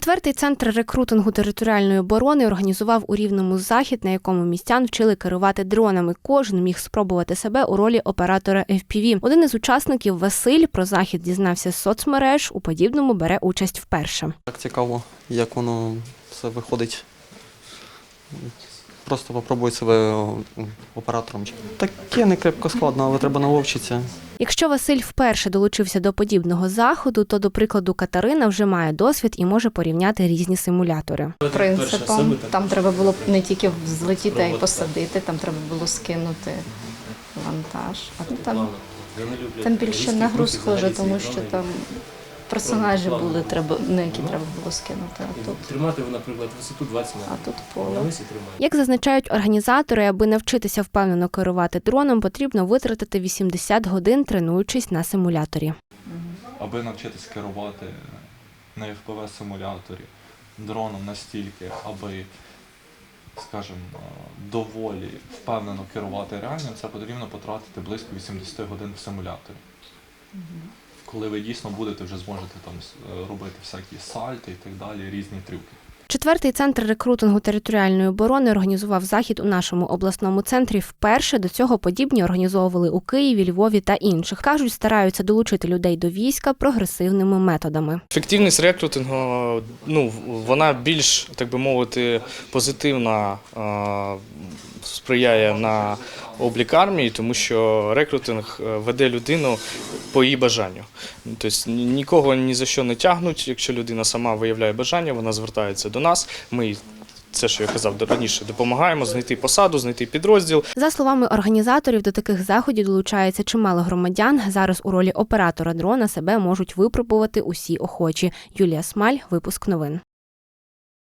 Четвертий центр рекрутингу територіальної оборони організував у рівному захід, на якому містян вчили керувати дронами. Кожен міг спробувати себе у ролі оператора FPV. Один із учасників Василь про захід дізнався з соцмереж. У подібному бере участь вперше. Так цікаво, як воно все виходить. Просто попробуй себе оператором. Таке не крепко складно, але треба навчитися. Якщо Василь вперше долучився до подібного заходу, то до прикладу Катерина вже має досвід і може порівняти різні симулятори. принципом. Там треба було не тільки взлетіти, а й посадити, там треба було скинути вантаж. А тут там, там більше на гру схоже, тому що там персонажі були, треба, на які треба було скинути, а тут, Тримати, наприклад, висоту 20 метрів. а тут поле. Як зазначають організатори, аби навчитися впевнено керувати дроном, потрібно витратити 80 годин, тренуючись на симуляторі. аби навчитись керувати на FPV симуляторі дроном настільки, аби, скажімо, доволі впевнено керувати реальним, це потрібно потратити близько 80 годин в симуляторі. Коли ви дійсно будете вже зможете там робити всякі сальти і так далі, різні трюки. Четвертий центр рекрутингу територіальної оборони організував захід у нашому обласному центрі. Вперше до цього подібні організовували у Києві, Львові та інших. кажуть, стараються долучити людей до війська прогресивними методами. Ефективність рекрутингу, ну, вона більш, так би мовити, позитивна е, сприяє на облік армії, тому що рекрутинг е, веде людину по її бажанню. Тобто нікого ні за що не тягнуть. Якщо людина сама виявляє бажання, вона звертається до нас. Ми це, що я казав раніше, допомагаємо знайти посаду, знайти підрозділ. За словами організаторів, до таких заходів долучається чимало громадян. Зараз у ролі оператора дрона себе можуть випробувати усі охочі. Юлія Смаль, випуск новин.